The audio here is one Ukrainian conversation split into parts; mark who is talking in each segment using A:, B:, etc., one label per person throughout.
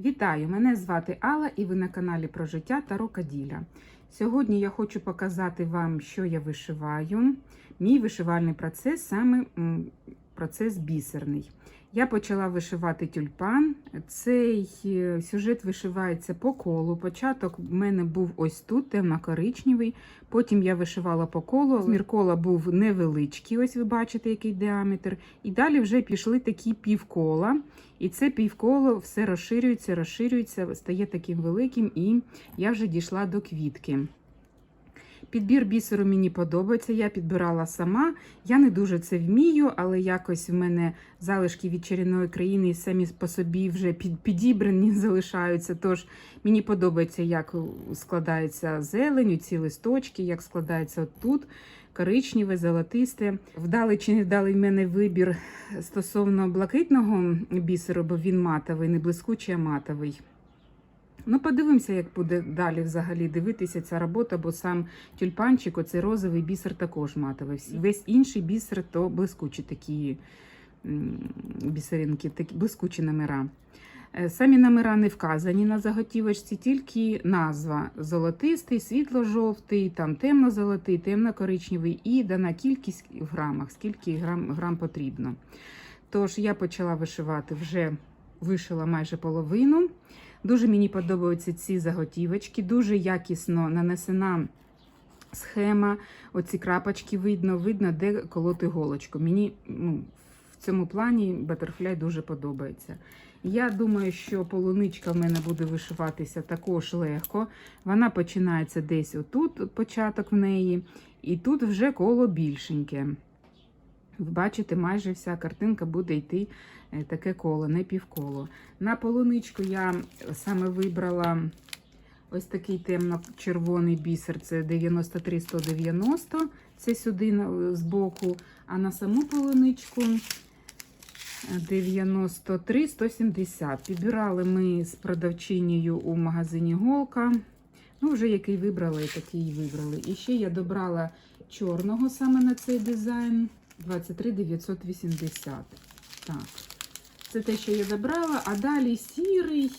A: Вітаю! Мене звати Алла і ви на каналі про життя та рокаділя. Сьогодні я хочу показати вам, що я вишиваю. Мій вишивальний процес саме процес бісерний. Я почала вишивати тюльпан. Цей е, сюжет вишивається по колу. Початок в мене був ось тут, темно-коричневий. Потім я вишивала по колу. Змір кола був невеличкий, ось ви бачите, який діаметр. І далі вже пішли такі півкола. І це півколо все розширюється, розширюється, стає таким великим, і я вже дійшла до квітки. Підбір бісеру мені подобається, я підбирала сама. Я не дуже це вмію, але якось в мене залишки від чарівної країни самі по собі вже під, підібрані залишаються. Тож мені подобається, як складається зелень, ці листочки, як складається отут. Коричневе, золотисте. Вдалий чи не вдалий в мене вибір стосовно блакитного бісеру, бо він матовий, не блискучий, а матовий. Ну, подивимося, як буде далі взагалі дивитися ця робота, бо сам тюльпанчик, оцей розовий бісер також матовий. Весь інший бісер то блискучі такі бісеринки, такі блискучі номера. Е, Самі номера не вказані на заготівочці, тільки назва золотистий, світло-жовтий, там темно-золотий, темно-коричневий і дана кількість в грамах, скільки грам, грам потрібно. Тож я почала вишивати, вже вишила майже половину. Дуже мені подобаються ці заготівочки, дуже якісно нанесена схема. Оці крапочки видно, видно, де колоти голочку. Мені ну, в цьому плані Butterfly дуже подобається. Я думаю, що полуничка в мене буде вишиватися також легко. Вона починається десь отут, початок в неї, і тут вже коло більшеньке. Ви бачите, майже вся картинка буде йти е, таке коло, не півколо. На полуничку я саме вибрала ось такий темно-червоний бісер, це 93-190, це сюди збоку, а на саму полуничку 93-170. Підбирали ми з продавчинею у магазині Голка. Ну, вже який вибрали, такий вибрали. І ще я добрала чорного саме на цей дизайн 23 980. Так. Це те, що я забрала, а далі сірий,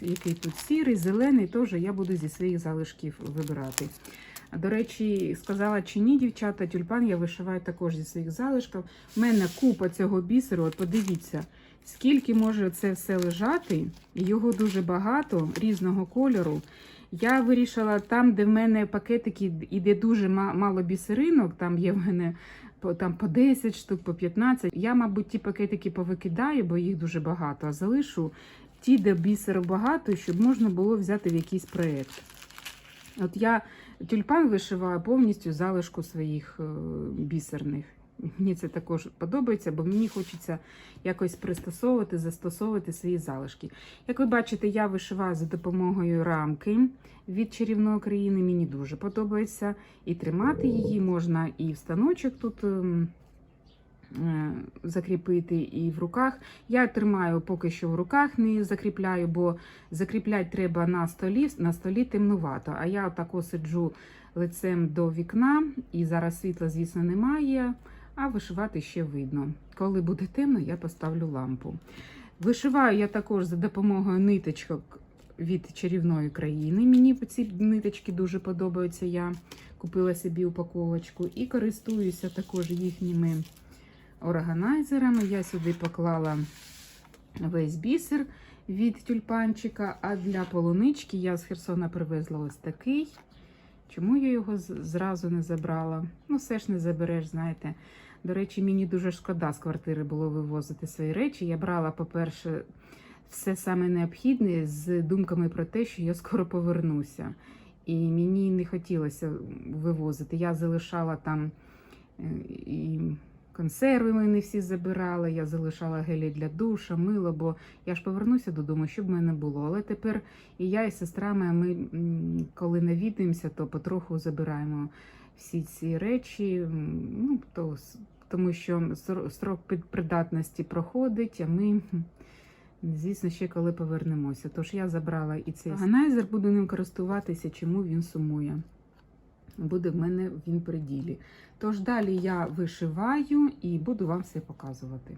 A: який тут сірий, зелений, теж я буду зі своїх залишків вибирати. До речі, сказала чи ні, дівчата, тюльпан я вишиваю також зі своїх залишків. У мене купа цього бісеру. От подивіться, скільки може це все лежати, його дуже багато різного кольору. Я вирішила там, де в мене пакетики і де дуже мало бісеринок, там є в мене там по 10 штук, по 15. Я, мабуть, ті пакетики повикидаю, бо їх дуже багато, а залишу ті, де бісеру багато, щоб можна було взяти в якийсь проєкт. От я тюльпан вишиваю повністю залишку своїх е, бісерних. Мені це також подобається, бо мені хочеться якось пристосовувати, застосовувати свої залишки. Як ви бачите, я вишиваю за допомогою рамки від чарівної країни. Мені дуже подобається. І тримати її можна і в станочок тут ем, е, закріпити, і в руках. Я тримаю поки що в руках, не закріпляю, бо закріпляти треба на столі, на столі темнувато. А я отако сиджу лицем до вікна, і зараз світла, звісно, немає, а вишивати ще видно. Коли буде темно, я поставлю лампу. Вишиваю я також за допомогою ниточок від чарівної країни. Мені ці ниточки дуже подобаються. Я купила собі упаковочку і користуюся також їхніми органайзерами. Я сюди поклала весь бісер від тюльпанчика, а для полунички я з Херсона привезла ось такий. Чому я його зразу не забрала? Ну, все ж не забереш, знаєте. До речі, мені дуже шкода з квартири було вивозити свої речі. Я брала, по-перше, все саме необхідне з думками про те, що я скоро повернуся. І мені не хотілося вивозити. Я залишала там е, і консерви ми не всі забирала, я залишала гелі для душа, мило, бо я ж повернуся додому, щоб в мене було. Але тепер і я, і сестра моя, ми коли навідуємося, то потроху забираємо всі ці речі. Ну, то, тому що срок придатності проходить, а ми. Звісно, ще коли повернемося. Тож я забрала і цей органайзер, буду ним користуватися, чому він сумує. Буде в мене він при ділі. Тож далі я вишиваю і буду вам все показувати.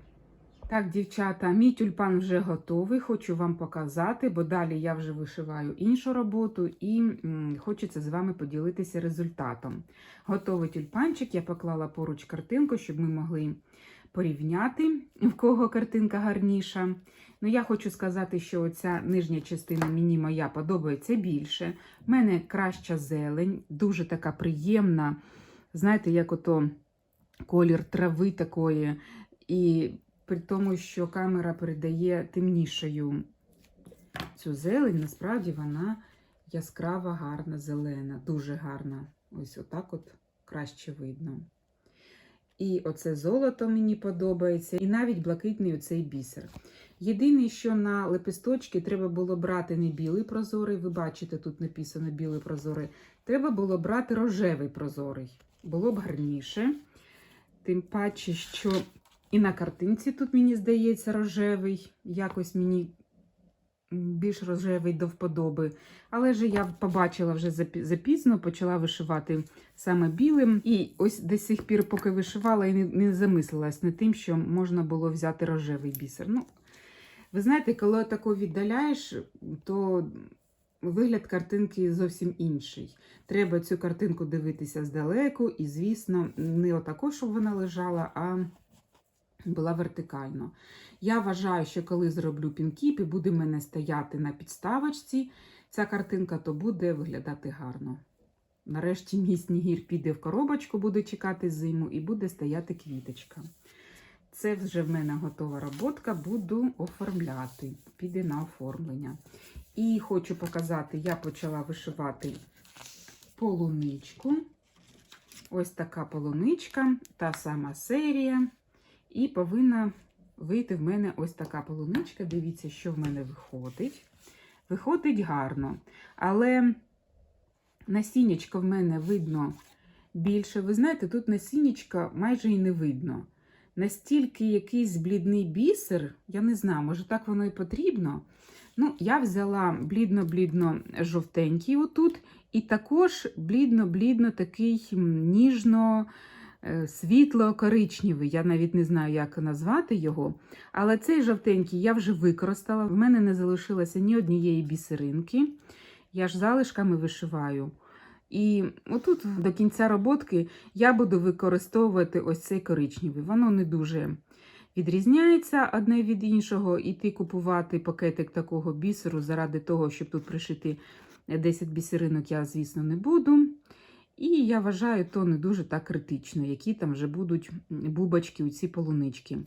A: Так, дівчата, мій тюльпан вже готовий. Хочу вам показати, бо далі я вже вишиваю іншу роботу і хочеться з вами поділитися результатом. Готовий тюльпанчик, я поклала поруч картинку, щоб ми могли порівняти, в кого картинка гарніша. Ну, я хочу сказати, що оця нижня частина мені моя подобається більше. В мене краща зелень, дуже така приємна. Знаєте, як ото колір трави такої. І при тому, що камера передає темнішою цю зелень, насправді вона яскрава, гарна, зелена, дуже гарна. Ось отак от краще видно. І оце золото мені подобається, і навіть блакитний оцей бісер. Єдине, що на лепесточки треба було брати не білий прозорий, ви бачите, тут написано білий прозорий. Треба було брати рожевий прозорий. Було б гарніше. Тим паче, що і на картинці тут, мені здається, рожевий. Якось мені більш рожевий до вподоби. Але ж я побачила вже запізно, почала вишивати саме білим. І ось до сих пір, поки вишивала, і не, замислилась над тим, що можна було взяти рожевий бісер. Ну, ви знаєте, коли тако віддаляєш, то вигляд картинки зовсім інший. Треба цю картинку дивитися здалеку, і, звісно, не отако, щоб вона лежала, а була вертикально. Я вважаю, що коли зроблю пінкіп і буде мене стояти на підставочці ця картинка, то буде виглядати гарно. Нарешті мій снігір піде в коробочку, буде чекати зиму і буде стояти квіточка. Це вже в мене готова роботка, буду оформляти. Піде на оформлення. І хочу показати, я почала вишивати полуничку. Ось така полуничка, та сама серія. І повинна вийти в мене ось така полуничка. Дивіться, що в мене виходить. Виходить гарно. Але насіннячко в мене видно більше. Ви знаєте, тут насіннячка майже і не видно. Настільки якийсь блідний бісер, я не знаю, може так воно і потрібно. Ну, я взяла блідно-блідно жовтенький отут, і також блідно-блідно такий ніжно світло-коричневий. Я навіть не знаю, як назвати його. Але цей жовтенький я вже використала. В мене не залишилося ні однієї бісеринки. Я ж залишками вишиваю. І отут до кінця роботки я буду використовувати ось цей коричневий. Воно не дуже відрізняється одне від іншого. Іти купувати пакетик такого бісеру заради того, щоб тут пришити 10 бісеринок, я, звісно, не буду. І я вважаю, то не дуже так критично, які там вже будуть бубочки у ці полунички.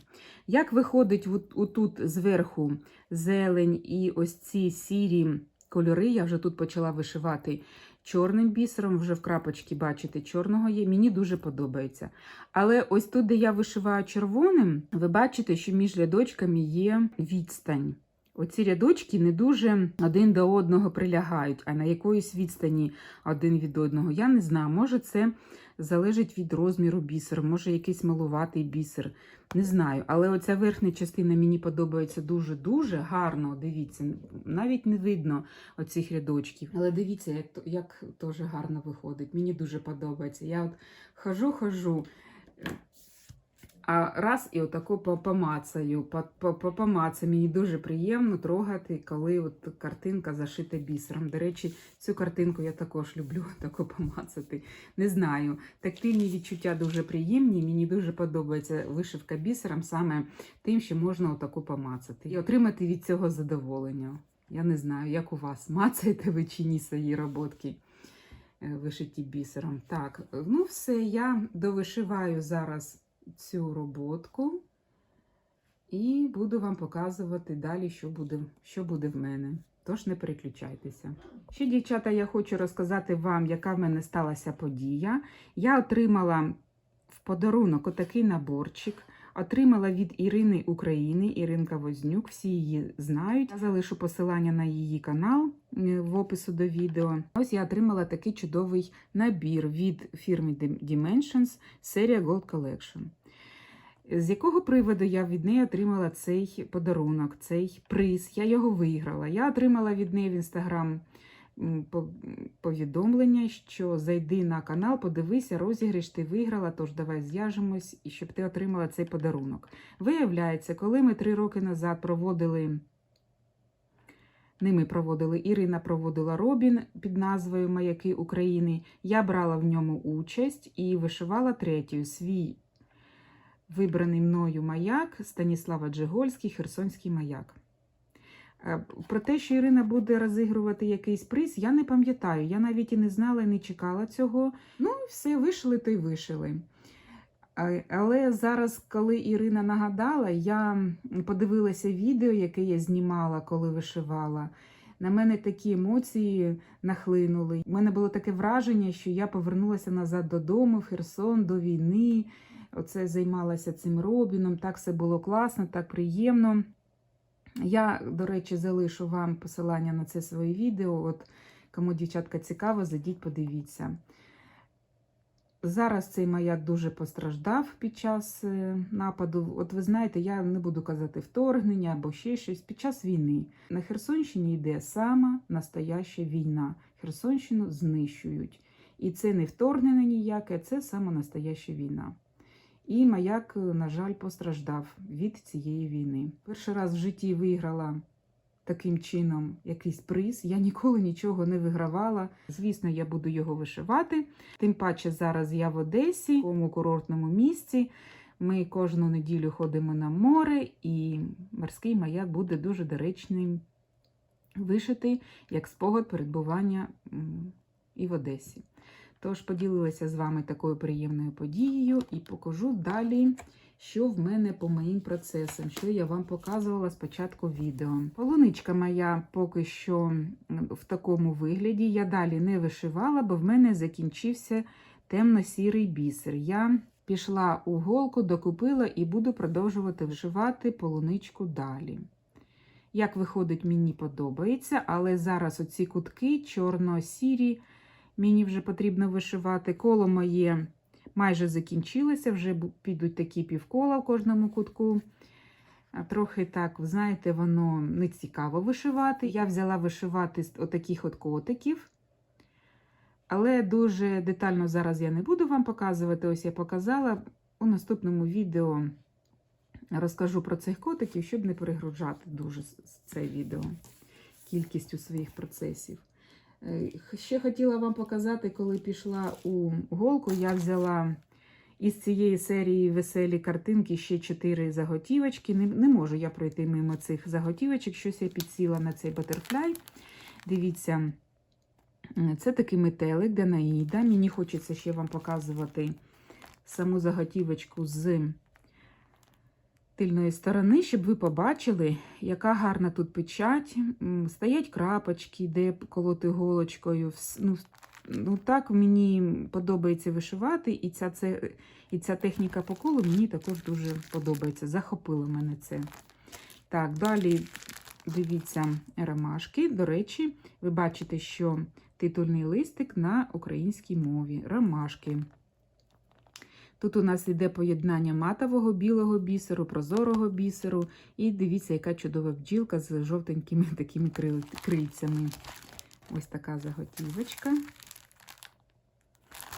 A: Як виходить отут зверху зелень і ось ці сірі кольори, я вже тут почала вишивати чорним бісером, вже в крапочці, бачите, чорного є. Мені дуже подобається. Але ось тут, де я вишиваю червоним, ви бачите, що між рядочками є відстань. Оці рядочки не дуже один до одного прилягають, а на якоїсь відстані один від одного. Я не знаю, може це залежить від розміру бісеру, може якийсь малуватий бісер. Не знаю. Але оця верхня частина мені подобається дуже-дуже гарно. Дивіться, навіть не видно оцих рядочків. Але дивіться, як, як теж гарно виходить. Мені дуже подобається. Я от хожу, хожу. А раз і отако помацаю, по- по- по- помацаю. Мені дуже приємно трогати, коли от картинка зашита бісером. До речі, цю картинку я також люблю тако помацати. Не знаю. Тактильні відчуття дуже приємні. Мені дуже подобається вишивка бісером саме тим, що можна отако помацати. І отримати від цього задоволення. Я не знаю, як у вас. Мацаєте ви чи ні свої роботки е, вишиті бісером. Так, ну все, я довишиваю зараз цю роботку і буду вам показувати далі, що буде, що буде в мене. Тож не переключайтеся. Ще, дівчата, я хочу розказати вам, яка в мене сталася подія. Я отримала в подарунок отакий наборчик. Отримала від Ірини України, Іринка Вознюк. Всі її знають. Я залишу посилання на її канал е, в опису до відео. Ось я отримала такий чудовий набір від фірми Dimensions серія Gold Collection. З якого приводу я від неї отримала цей подарунок, цей приз? Я його виграла. Я отримала від неї в інстаграм повідомлення, що зайди на канал, подивися, розіграш, ти виграла, тож давай зв'яжемось, і щоб ти отримала цей подарунок. Виявляється, коли ми три роки назад проводили. Не ми проводили, Ірина проводила Робін під назвою Маяки України. Я брала в ньому участь і вишивала третю свій вибраний мною маяк Станіслава Джигольський, Херсонський маяк. Е, Про те, що Ірина буде розігрувати якийсь приз, я не пам'ятаю. Я навіть і не знала, і не чекала цього. Ну, все, вишили, то й вишили. Але зараз, коли Ірина нагадала, я подивилася відео, яке я знімала, коли вишивала. На мене такі емоції нахлинули. У мене було таке враження, що я повернулася назад додому, в Херсон, до війни. Оце займалася цим робіном. Так все було класно, так приємно. Я, до речі, залишу вам посилання на це своє відео. От кому дівчатка цікаво, зайдіть, подивіться. Зараз цей маяк дуже постраждав під час е, нападу. От ви знаєте, я не буду казати вторгнення або ще щось. Під час війни на Херсонщині йде сама настояща війна. Херсонщину знищують. І це не вторгнення ніяке, це сама настояща війна. І маяк, е, на жаль, постраждав від цієї війни. Перший раз в житті виграла таким чином якийсь приз. Я ніколи нічого не вигравала. Звісно, я буду його вишивати. Тим паче зараз я в Одесі, в такому курортному місці. Ми кожну неділю ходимо на море, і морський маяк буде дуже доречним вишити як спогад перебування і в Одесі. Тож поділилася з вами такою приємною подією і покажу далі, що в мене по моїм процесам, що я вам показувала спочатку відео. Полуничка моя поки що в такому вигляді. Я далі не вишивала, бо в мене закінчився темно-сірий бісер. Я пішла у голку, докупила і буду продовжувати вишивати полуничку далі. Як виходить, мені подобається, але зараз оці кутки чорно-сірі. Мені вже потрібно вишивати. Коло моє майже закінчилося, вже підуть такі півкола в кожному кутку. Трохи так, знаєте, воно не цікаво вишивати. Я взяла вишивати з отаких от котиків. Але дуже детально зараз я не буду вам показувати. Ось я показала. У наступному відео розкажу про цих котиків, щоб не перегружати дуже це відео кількістю своїх процесів. Е, Ще хотіла вам показати, коли пішла у голку, я взяла із цієї серії веселі картинки ще чотири заготівочки. Не, не можу я пройти мимо цих заготівочок, щось я підсіла на цей батерфляй. Дивіться, це такий метелик Данаїда. Мені хочеться ще вам показувати саму заготівочку з тильної сторони, щоб ви побачили, яка гарна тут печать. Стоять крапочки, де колоти голочкою. Ну, ну так мені подобається вишивати, і ця, це, і ця техніка по колу мені також дуже подобається. Захопило мене це. Так, далі дивіться ромашки. До речі, ви бачите, що титульний листик на українській мові. Ромашки. Тут у нас йде поєднання матового білого бісеру, прозорого бісеру. І дивіться, яка чудова бджілка з жовтенькими такими крильцями. Ось така заготівочка.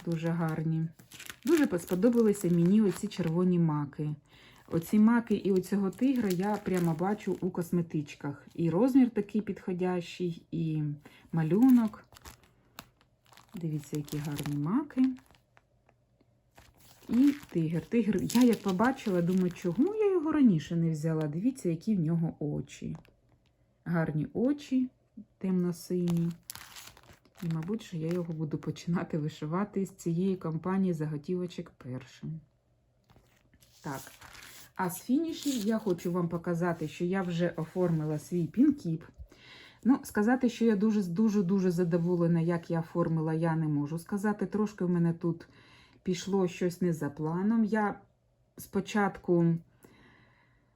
A: Дуже гарні. Дуже сподобалися мені оці червоні маки. Оці маки і оцього тигра я прямо бачу у косметичках. І розмір такий підходящий, і малюнок. Дивіться, які гарні маки. І тигр. Тигр, я як побачила, думаю, чому я його раніше не взяла. Дивіться, які в нього очі. Гарні очі, темно-сині. І, мабуть, що я його буду починати вишивати з цієї кампанії заготівочок першим. Так. А з фінішів я хочу вам показати, що я вже оформила свій пінкіп. Ну, сказати, що я дуже дуже дуже задоволена, як я оформила, я не можу сказати. Трошки в мене тут пішло щось не за планом. Я спочатку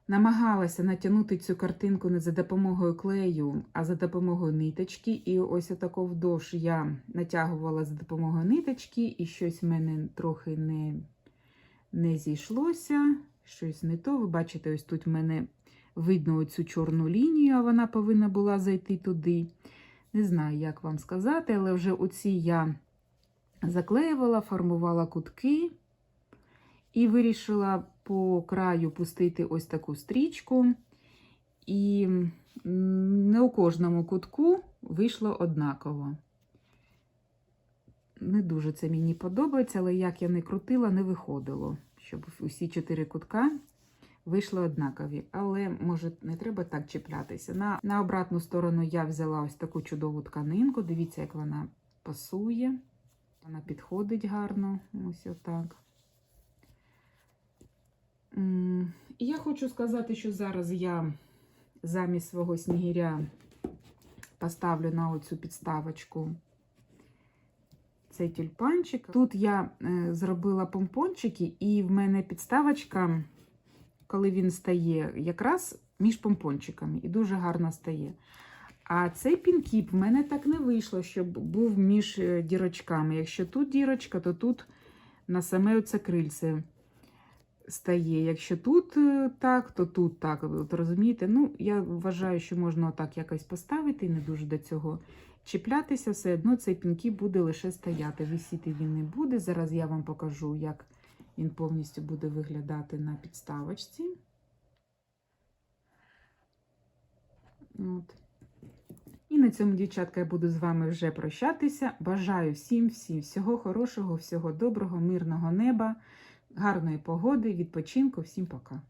A: намагалася натягнути цю картинку не за допомогою клею, а за допомогою ниточки. І ось отако вдовж я натягувала за допомогою ниточки, і щось в мене трохи не, не зійшлося. Щось не то. Ви бачите, ось тут в мене видно оцю чорну лінію, а вона повинна була зайти туди. Не знаю, як вам сказати, але вже оці я заклеювала, формувала кутки і вирішила по краю пустити ось таку стрічку. І не у кожному кутку вийшло однаково. Не дуже це мені подобається, але як я не крутила, не виходило, щоб усі чотири кутка вийшли однакові. Але, може, не треба так чіплятися. На, на обратну сторону я взяла ось таку чудову тканинку. Дивіться, як вона пасує. Вона підходить гарно. Ось отак. І я хочу сказати, що зараз я замість свого снігиря поставлю на оцю підставочку цей тюльпанчик. Тут я е, зробила помпончики, і в мене підставочка, коли він стає, якраз між помпончиками, і дуже гарно стає. А цей пінкіп в мене так не вийшло, щоб був між е, дірочками. Якщо тут дірочка, то тут на саме оце крильце стає. Якщо тут е, так, то тут так. От розумієте? Ну, я вважаю, що можна отак якось поставити і не дуже до цього чіплятися. Все одно цей пінкіп буде лише стояти. Висіти він не буде. Зараз я вам покажу, як він повністю буде виглядати на підставочці. От. І на цьому, дівчатка, я буду з вами вже прощатися. Бажаю всім, всім всього хорошого, всього доброго, мирного неба, гарної погоди, відпочинку. Всім пока.